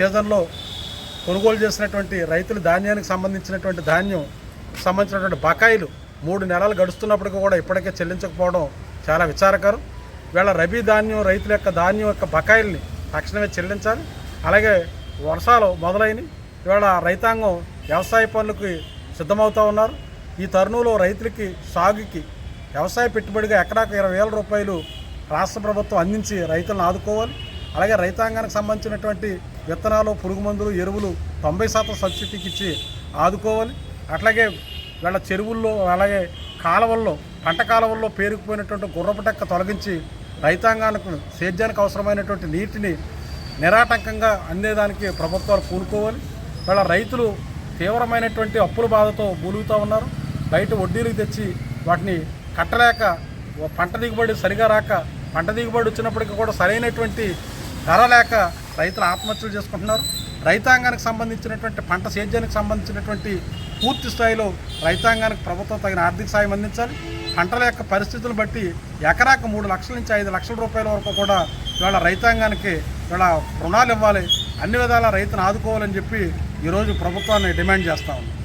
సీజన్లో కొనుగోలు చేసినటువంటి రైతుల ధాన్యానికి సంబంధించినటువంటి ధాన్యం సంబంధించినటువంటి బకాయిలు మూడు నెలలు గడుస్తున్నప్పటికీ కూడా ఇప్పటికే చెల్లించకపోవడం చాలా విచారకరం. వీళ్ళ రబీ ధాన్యం రైతుల యొక్క ధాన్యం యొక్క బకాయిల్ని తక్షణమే చెల్లించాలి. అలాగే వర్షాలు మొదలైనవి. ఇవాళ రైతాంగం వ్యవసాయ పనులకి సిద్ధమవుతూ ఉన్నారు. ఈ తరుణంలో రైతులకి సాగుకి వ్యవసాయ పెట్టుబడిగా ఎకరాకు ఇరవై వేల రూపాయలు రాష్ట్ర ప్రభుత్వం అందించి రైతులను ఆదుకోవాలి. అలాగే రైతాంగానికి సంబంధించినటువంటి విత్తనాలు పురుగు మందులు ఎరువులు తొంభై శాతం సబ్సిడీకి ఇచ్చి ఆదుకోవాలి. అట్లాగే వీళ్ళ చెరువుల్లో అలాగే కాలువల్లో పంట కాలువల్లో పేరుకుపోయినటువంటి గుర్రపటెక్క తొలగించి రైతాంగానికి సేద్యానికి అవసరమైనటువంటి నీటిని నిరాటంకంగా అందేదానికి ప్రభుత్వాలు పూనుకోవాలి వాళ్ళ రైతులు తీవ్రమైనటువంటి అప్పుల బాధతో మూలుగుతూ ఉన్నారు. బయట వడ్డీలకు తెచ్చి వాటిని కట్టలేక పంట దిగుబడి సరిగా రాక పంట దిగుబడి వచ్చినప్పటికీ కూడా సరైనటువంటి ధర లేక రైతులు ఆత్మహత్యలు చేసుకుంటున్నారు. రైతాంగానికి సంబంధించినటువంటి పంట సేద్యానికి సంబంధించినటువంటి పూర్తి స్థాయిలో రైతాంగానికి ప్రభుత్వం తగిన ఆర్థిక సాయం అందించాలి. పంటల యొక్క పరిస్థితులను బట్టి ఎకరాకు మూడు లక్షల నుంచి ఐదు లక్షల రూపాయల వరకు కూడా ఇవాళ రైతాంగానికి ఇవాళ రుణాలు ఇవ్వాలి. అన్ని విధాలా రైతును ఆదుకోవాలని చెప్పి ఈరోజు ప్రభుత్వాన్ని డిమాండ్ చేస్తా ఉన్నాం.